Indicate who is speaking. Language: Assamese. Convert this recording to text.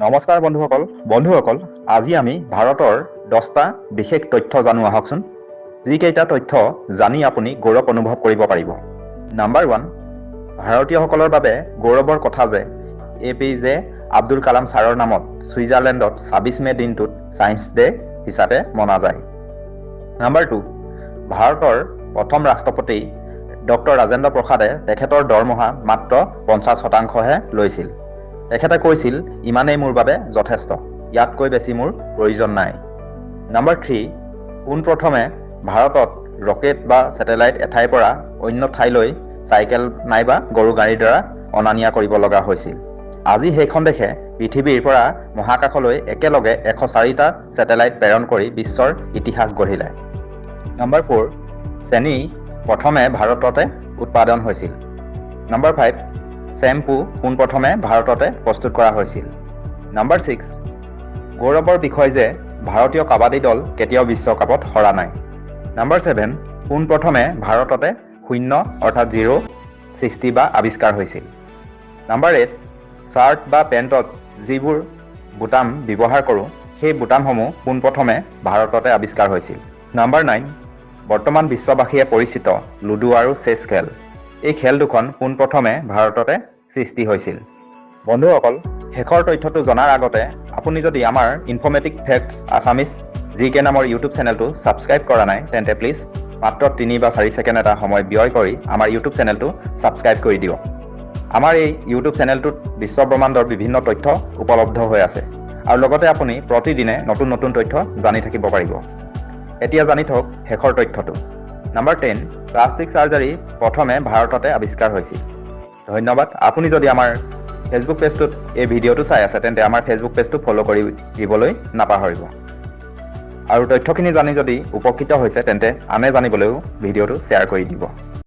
Speaker 1: নমস্কাৰ বন্ধুসকল। বন্ধুসকল আজি আমি ভাৰতৰ দহটা বিশেষ তথ্য জানো আহকচোন। যিকেইটা তথ্য জানি আপুনি গৌৰৱ অনুভৱ কৰিব পাৰিব। নাম্বাৰ ওৱান ভাৰতীয়সকলৰ বাবে গৌৰৱৰ কথা যে A P J Abdul Kalam ছাৰৰ নামত ছুইজাৰলেণ্ডত ছাব্বিছ মে' দিনটোত ছায়েন্স ডে হিচাপে মনা যায়। নাম্বাৰ টু ভাৰতৰ প্ৰথম ৰাষ্ট্ৰপতি ডক্টৰ ৰাজেন্দ্ৰ প্ৰসাদে তেখেতৰ দৰমহা মাত্ৰ পঞ্চাছ শতাংশহে লৈছিল। তেখেতে কৈছিল ইমানেই মোৰ বাবে যথেষ্ট। ইয়াতকৈ বেছি মোৰ প্ৰয়োজন নাই। নাম্বাৰ থ্ৰী পোনপ্ৰথমে ভাৰতত ৰকেট বা ছেটেলাইট এঠাইৰ পৰা অন্য ঠাইলৈ চাইকেল নাইবা গৰু গাড়ীৰ দ্বাৰা অনা নিয়া কৰিব লগা হৈছিল। আজি সেইখন দেশে পৃথিৱীৰ পৰা মহাকাশলৈ একেলগে এশ চাৰিটা ছেটেলাইট প্ৰেৰণ কৰি বিশ্বৰ ইতিহাস গঢ়িলে। নাম্বাৰ ফ'ৰ চেনী প্ৰথমে ভাৰততে উৎপাদন হৈছিল। নাম্বাৰ ফাইভ চেম্পু পোনপ্ৰথমে ভাৰততে প্ৰস্তুত কৰা হৈছিল। নাম্বাৰ ছিক্স গৌৰৱৰ বিষয় যে ভাৰতীয় কাবাডী দল কেতিয়াও বিশ্বকাপত হৰা নাই। নাম্বাৰ ছেভেন পোনপ্ৰথমে ভাৰততে শূন্য অৰ্থাৎ জিৰ' সৃষ্টি বা আৱিষ্কাৰ হৈছিল। নাম্বাৰ এইট চাৰ্ট বা পেণ্টত যিবোৰ বুটাম ব্যৱহাৰ কৰোঁ সেই বুটামসমূহ পোনপ্ৰথমে ভাৰততে আৱিষ্কাৰ হৈছিল। নাম্বাৰ নাইন বৰ্তমান বিশ্ববাসীয়ে পৰিচিত লুডু আৰু চেছ খেল। এই খেল দুখন পোনপ্ৰথমে ভাৰততে সৃষ্টি হৈছিল। বন্ধুসকল শেষৰ তথ্যটো জনাৰ আগতে আপুনি যদি আমাৰ informative facts Assamese G K নামৰ ইউটিউব চেনেলটো ছাবস্ক্ৰাইব কৰা নাই তেন্তে প্লিজ মাত্ৰ তিনি বা চাৰি ছেকেণ্ড এটা সময় ব্যয় কৰি আমাৰ ইউটিউব চেনেলটো ছাবস্ক্ৰাইব কৰি দিয়ক। আমাৰ এই ইউটিউব চেনেলটোত বিশ্ব ব্ৰহ্মাণ্ডৰ বিভিন্ন তথ্য উপলব্ধ হৈ আছে আৰু লগতে আপুনি প্ৰতিদিনে নতুন নতুন তথ্য জানি থাকিব পাৰিব। এতিয়া জানি থওক শেষৰ তথ্যটো। নাম্বাৰ টেন প্লাষ্টিক চাৰ্জাৰী প্ৰথমে ভাৰততে আৱিষ্কাৰ হৈছিল। ধন্যবাদ। আপুনি যদি আমাৰ ফেচবুক পেজটোত এই ভিডিঅ'টো চাই আছে তেন্তে আমাৰ ফেচবুক পেজটো ফ'ল' কৰি দিবলৈ নাপাহৰিব। আৰু তথ্যখিনি জানি যদি উপকৃত হৈছে তেন্তে আনে জানিবলৈও ভিডিঅ'টো শ্বেয়াৰ কৰি দিব।